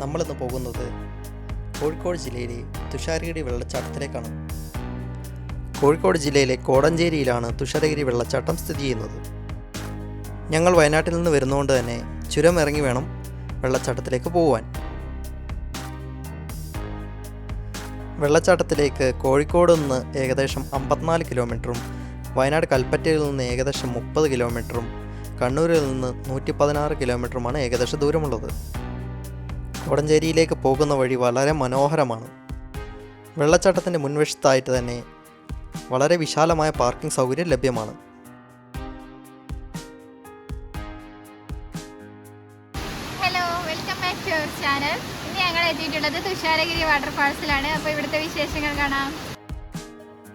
നമ്മളിന്ന് പോകുന്നത് കോഴിക്കോട് ജില്ലയിലെ തുഷാരഗിരി വെള്ളച്ചാട്ടത്തിലേക്കാണ്. കോഴിക്കോട് ജില്ലയിലെ കോടഞ്ചേരിയിലാണ് തുഷാരഗിരി വെള്ളച്ചാട്ടം സ്ഥിതി ചെയ്യുന്നത്. ഞങ്ങൾ വയനാട്ടിൽ നിന്ന് വരുന്നതുകൊണ്ട് തന്നെ ചുരം ഇറങ്ങി വേണം വെള്ളച്ചാട്ടത്തിലേക്ക് പോകുവാൻ വെള്ളച്ചാട്ടത്തിലേക്ക് കോഴിക്കോട് നിന്ന് ഏകദേശം അമ്പത്തിനാല് കിലോമീറ്ററും വയനാട് കൽപ്പറ്റയിൽ നിന്ന് ഏകദേശം മുപ്പത് കിലോമീറ്ററും കണ്ണൂരിൽ നിന്ന് നൂറ്റി പതിനാറ് കിലോമീറ്ററുമാണ് ഏകദേശ ദൂരമുള്ളത്. കോടഞ്ചേരിയിലേക്ക് പോകുന്ന വഴി വളരെ മനോഹരമാണ്. വെള്ളച്ചാട്ടത്തിന്റെ മുൻവശത്തായിട്ട് തന്നെ വളരെ വിശാലമായ പാർക്കിംഗ് സൗകര്യം ലഭ്യമാണ്. Hello welcome back to our channel ഇനി ഞങ്ങൾ എത്തിയിട്ടുള്ളത് തുഷാരഗിരി വാട്ടർഫാൾസിലാണ് അപ്പോൾ ഇവിടുത്തെ വിശേഷങ്ങൾ കാണാം.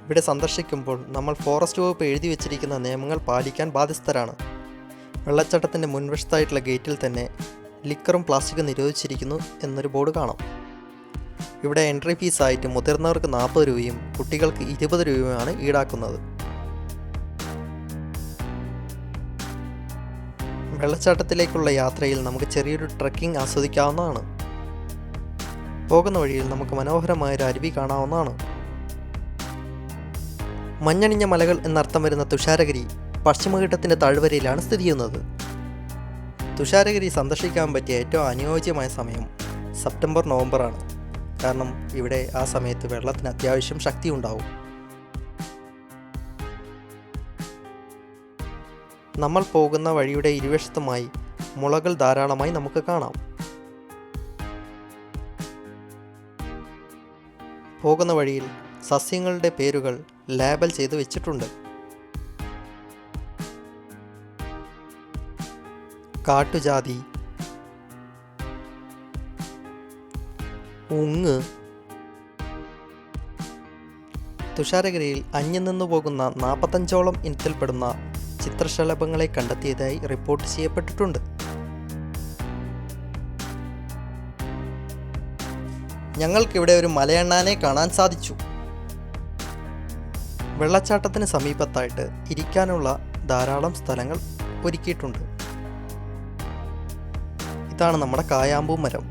ഇവിടെ സന്ദർശിക്കുമ്പോൾ നമ്മൾ ഫോറസ്റ്റ് വകുപ്പ് എഴുതി വെച്ചിരിക്കുന്ന നിയമങ്ങൾ പാലിക്കാൻ ബാധ്യസ്ഥരാണ്. വെള്ളച്ചാട്ടത്തിന്റെ മുൻവശത്തായിട്ടുള്ള ഗേറ്റിൽ തന്നെ ലിക്കറും പ്ലാസ്റ്റിക്കും നിരോധിച്ചിരിക്കുന്നു എന്നൊരു ബോർഡ് കാണാം. ഇവിടെ എൻട്രി ഫീസായിട്ട് മുതിർന്നവർക്ക് നാൽപ്പത് രൂപയും കുട്ടികൾക്ക് ഇരുപത് രൂപയുമാണ് ഈടാക്കുന്നത്. വെള്ളച്ചാട്ടത്തിലേക്കുള്ള യാത്രയിൽ നമുക്ക് ചെറിയൊരു ട്രക്കിംഗ് ആസ്വദിക്കാവുന്നതാണ്. പോകുന്ന വഴിയിൽ നമുക്ക് മനോഹരമായ ഒരു അരുവി കാണാവുന്നതാണ്. മഞ്ഞണിഞ്ഞ മലകൾ എന്നർത്ഥം വരുന്ന തുഷാരഗിരി പശ്ചിമഘട്ടത്തിന്റെ താഴ്വരയിലാണ് സ്ഥിതി ചെയ്യുന്നത്. തുഷാരഗിരി സന്ദർശിക്കാൻ പറ്റിയ ഏറ്റവും അനുയോജ്യമായ സമയം സെപ്റ്റംബർ നവംബറാണ്. കാരണം ഇവിടെ ആ സമയത്ത് വെള്ളത്തിന് അത്യാവശ്യം ശക്തി ഉണ്ടാവും നമ്മൾ പോകുന്ന വഴിയുടെ ഇരുവശത്തുമായി മുളകൾ ധാരാളമായി നമുക്ക് കാണാം. പോകുന്ന വഴിയിൽ സസ്യങ്ങളുടെ പേരുകൾ ലേബൽ ചെയ്ത് വെച്ചിട്ടുണ്ട്. കാട്ടുജാതി. ഉങ്ങ്. തുഷാരഗിരിയിൽ അന്യം നിന്നു പോകുന്ന നാൽപ്പത്തഞ്ചോളം ഇനത്തിൽപ്പെടുന്ന ചിത്രശലഭങ്ങളെ കണ്ടെത്തിയതായി റിപ്പോർട്ട് ചെയ്യപ്പെട്ടിട്ടുണ്ട്. ഞങ്ങൾക്കിവിടെ ഒരു മലയണ്ണാനെ കാണാൻ സാധിച്ചു. വെള്ളച്ചാട്ടത്തിന് സമീപത്തായിട്ട് ഇരിക്കാനുള്ള ധാരാളം സ്ഥലങ്ങൾ ഒരുക്കിയിട്ടുണ്ട്. ഇതാണ് നമ്മുടെ കായാമ്പൂ മരം.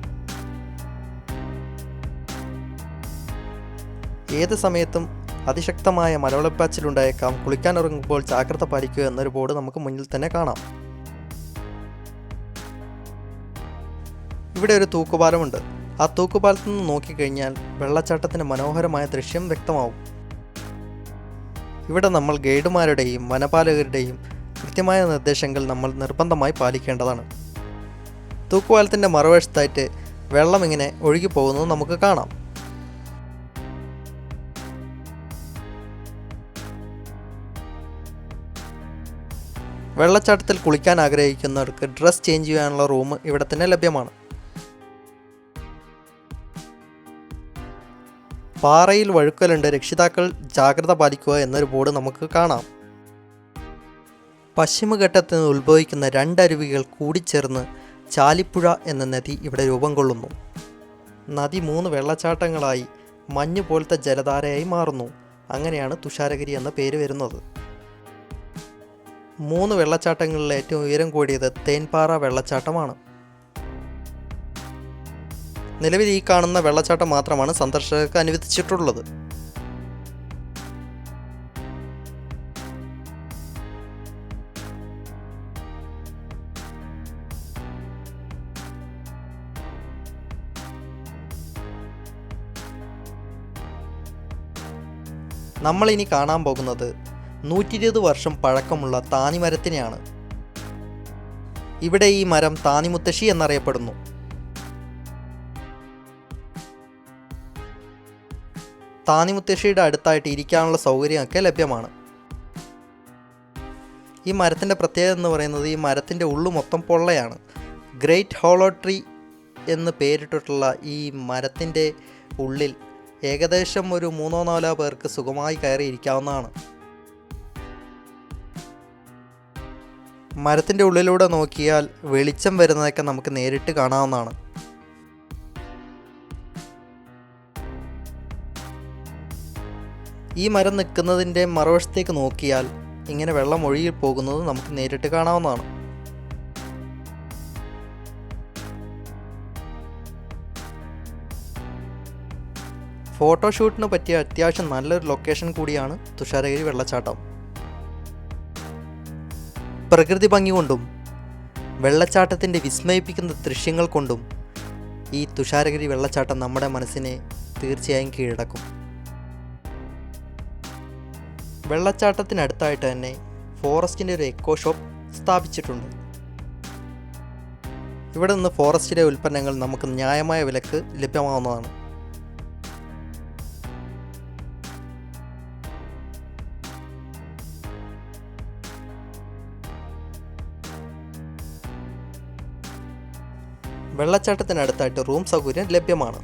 ഏത് സമയത്തും അതിശക്തമായ മലവെള്ളപ്പാച്ചിലുണ്ടായേക്കാം. കുളിക്കാനിറങ്ങുമ്പോൾ ജാഗ്രത പാലിക്കുക എന്നൊരു ബോർഡ് നമുക്ക് മുന്നിൽ തന്നെ കാണാം. ഇവിടെ ഒരു തൂക്കുപാലമുണ്ട്. ആ തൂക്കുപാലത്ത് നിന്ന് നോക്കിക്കഴിഞ്ഞാൽ വെള്ളച്ചാട്ടത്തിന്റെ മനോഹരമായ ദൃശ്യം വ്യക്തമാവും. ഇവിടെ നമ്മൾ ഗൈഡുമാരുടെയും വനപാലകരുടെയും കൃത്യമായ നിർദ്ദേശങ്ങൾ നമ്മൾ നിർബന്ധമായി പാലിക്കേണ്ടതാണ്. തൂക്കുപാലത്തിന്റെ മറുവശത്തായിട്ട് വെള്ളം ഇങ്ങനെ ഒഴുകി പോകുന്നത് നമുക്ക് കാണാം. വെള്ളച്ചാട്ടത്തിൽ കുളിക്കാൻ ആഗ്രഹിക്കുന്നവർക്ക് ഡ്രസ് ചേഞ്ച് ചെയ്യാനുള്ള റൂം ഇവിടെ തന്നെ ലഭ്യമാണ്. പാറയിൽ വഴുക്കലുണ്ട് രക്ഷിതാക്കൾ ജാഗ്രത പാലിക്കുക എന്നൊരു ബോർഡ് നമുക്ക് കാണാം. പശ്ചിമഘട്ടത്തിൽ നിന്ന് ഉത്ഭവിക്കുന്ന രണ്ടരുവികൾ കൂടിച്ചേർന്ന് ചാലിപ്പുഴ എന്ന നദി ഇവിടെ രൂപം കൊള്ളുന്നു. നദി മൂന്ന് വെള്ളച്ചാട്ടങ്ങളായി മഞ്ഞ് പോലത്തെ ജലധാരയായി മാറുന്നു. അങ്ങനെയാണ് തുഷാരഗിരി എന്ന പേര് വരുന്നത്. മൂന്ന് വെള്ളച്ചാട്ടങ്ങളിൽ ഏറ്റവും ഉയരം കൂടിയത് തേൻപാറ വെള്ളച്ചാട്ടമാണ്. നിലവിൽ ഈ കാണുന്ന വെള്ളച്ചാട്ടം മാത്രമാണ് സന്ദർശകർക്ക് അനുവദിച്ചിട്ടുള്ളത്. നമ്മൾ ഇനി കാണാൻ പോകുന്നത് നൂറ്റി ഇരുപത് വർഷം പഴക്കമുള്ള താനിമരത്തിനെയാണ്. ഇവിടെ ഈ മരം താനിമുത്തശ്ശി എന്നറിയപ്പെടുന്നു. താനിമുത്തശ്ശിയുടെ അടുത്തായിട്ട് ഇരിക്കാനുള്ള സൗകര്യമൊക്കെ ലഭ്യമാണ്. ഈ മരത്തിന്റെ പ്രത്യേകത എന്ന് പറയുന്നത് ഈ മരത്തിന്റെ ഉള്ളു മൊത്തം പൊള്ളയാണ്. ഗ്രേറ്റ് ഹോളോ ട്രീ എന്ന് പേരിട്ടിട്ടുള്ള ഈ മരത്തിന്റെ ഉള്ളിൽ ഏകദേശം ഒരു മൂന്നോ നാലോ പേർക്ക് സുഖമായി കയറി ഇരിക്കാവുന്നതാണ് മരത്തിന്റെ ഉള്ളിലൂടെ നോക്കിയാൽ വെളിച്ചം വരുന്നതൊക്കെ നമുക്ക് നേരിട്ട് കാണാവുന്നതാണ്. ഈ മരം നിൽക്കുന്നതിന്റെ മറുവശത്തേക്ക് നോക്കിയാൽ ഇങ്ങനെ വെള്ളം ഒഴുകി പോകുന്നത് നമുക്ക് നേരിട്ട് കാണാവുന്നതാണ്. ഫോട്ടോഷൂട്ടിന് പറ്റിയ അത്യാവശ്യം നല്ലൊരു ലൊക്കേഷൻ കൂടിയാണ് തുഷാരഗിരി വെള്ളച്ചാട്ടം. പ്രകൃതി ഭംഗി കൊണ്ടും വെള്ളച്ചാട്ടത്തിന്റെ വിസ്മയിപ്പിക്കുന്ന ദൃശ്യങ്ങൾ കൊണ്ടും ഈ തുഷാരഗിരി വെള്ളച്ചാട്ടം നമ്മുടെ മനസ്സിനെ തീർച്ചയായും കീഴടക്കും. വെള്ളച്ചാട്ടത്തിനടുത്തായിട്ട് തന്നെ ഫോറസ്റ്റിന്റെ ഒരു എക്കോ ഷോപ്പ് സ്ഥാപിച്ചിട്ടുണ്ട്. ഇവിടെ നിന്ന് ഫോറസ്റ്റിലെ ഉൽപ്പന്നങ്ങൾ നമുക്ക് ന്യായമായ വിലക്ക് ലഭ്യമാവുന്നതാണ്. വെള്ളച്ചാട്ടത്തിനടുത്തായിട്ട് റൂം സൗകര്യം ലഭ്യമാണ്.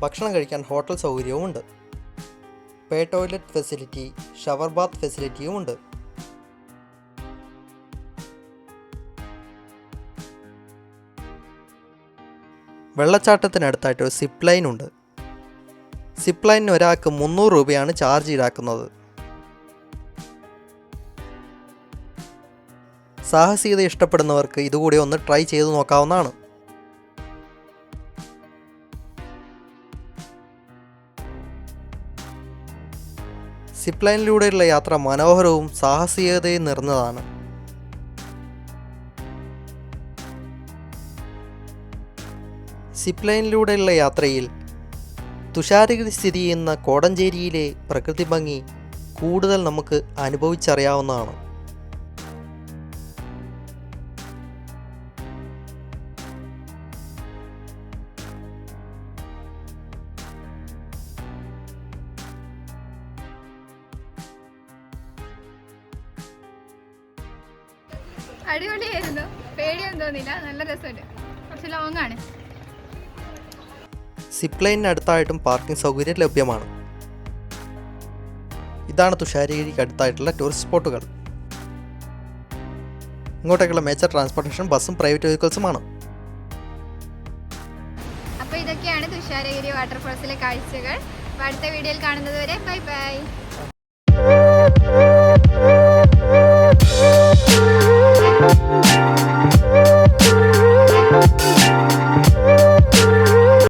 ഭക്ഷണം കഴിക്കാൻ hotel സൗകര്യവുമുണ്ട്. Pay toilet facility shower bath ഫെസിലിറ്റിയും ഉണ്ട് വെള്ളച്ചാട്ടത്തിനടുത്തായിട്ട് ഒരു സിപ്പ് ലൈൻ ഉണ്ട് സിപ്പ് ലൈനിന് ഒരാൾക്ക് മുന്നൂറ് രൂപയാണ് ചാർജ് ഈടാക്കുന്നത്. സാഹസികത ഇഷ്ടപ്പെടുന്നവർക്ക് ഇതുകൂടി ഒന്ന് ട്രൈ ചെയ്തു നോക്കാവുന്നതാണ്. സിപ്പ് ലൈനിലൂടെയുള്ള യാത്ര മനോഹരവും സാഹസികതയും നിറഞ്ഞതാണ്. സിപ്പ് ലൈനിലൂടെയുള്ള യാത്രയിൽ തുഷാരഗിരി സ്ഥിതി ചെയ്യുന്ന കോടഞ്ചേരിയിലെ പ്രകൃതി ഭംഗി കൂടുതൽ നമുക്ക് അനുഭവിച്ചറിയാവുന്നതാണ്. അടിപൊളിയായിരുന്നു. പേടിയൊന്നും തോന്നില്ല നല്ല രസമുണ്ട്. കുറച്ച് ലോങ് ആണ്. സിപ്പ് ലൈനിനടുത്തായിട്ടും പാർക്കിംഗ് സൗകര്യം ലഭ്യമാണ്. ഇതാണ് തുഷാരഗിരിക്ക് അടുത്തായിട്ടുള്ള ടൂറിസ്റ്റ് സ്പോട്ടുകൾ ഇങ്ങോട്ടേക്കുള്ള മേജർ ട്രാൻസ്പോർട്ടേഷൻ ബസ്സും പ്രൈവറ്റ് വെഹിക്കിൾസുമാണ് അപ്പോൾ ഇതൊക്കെയാണ് തുഷാരഗിരി വാട്ടർഫോൾസിലെ കാഴ്ചകൾ. അടുത്ത വീഡിയോയിൽ കാണുന്നത് വരെ ബൈ ബൈ.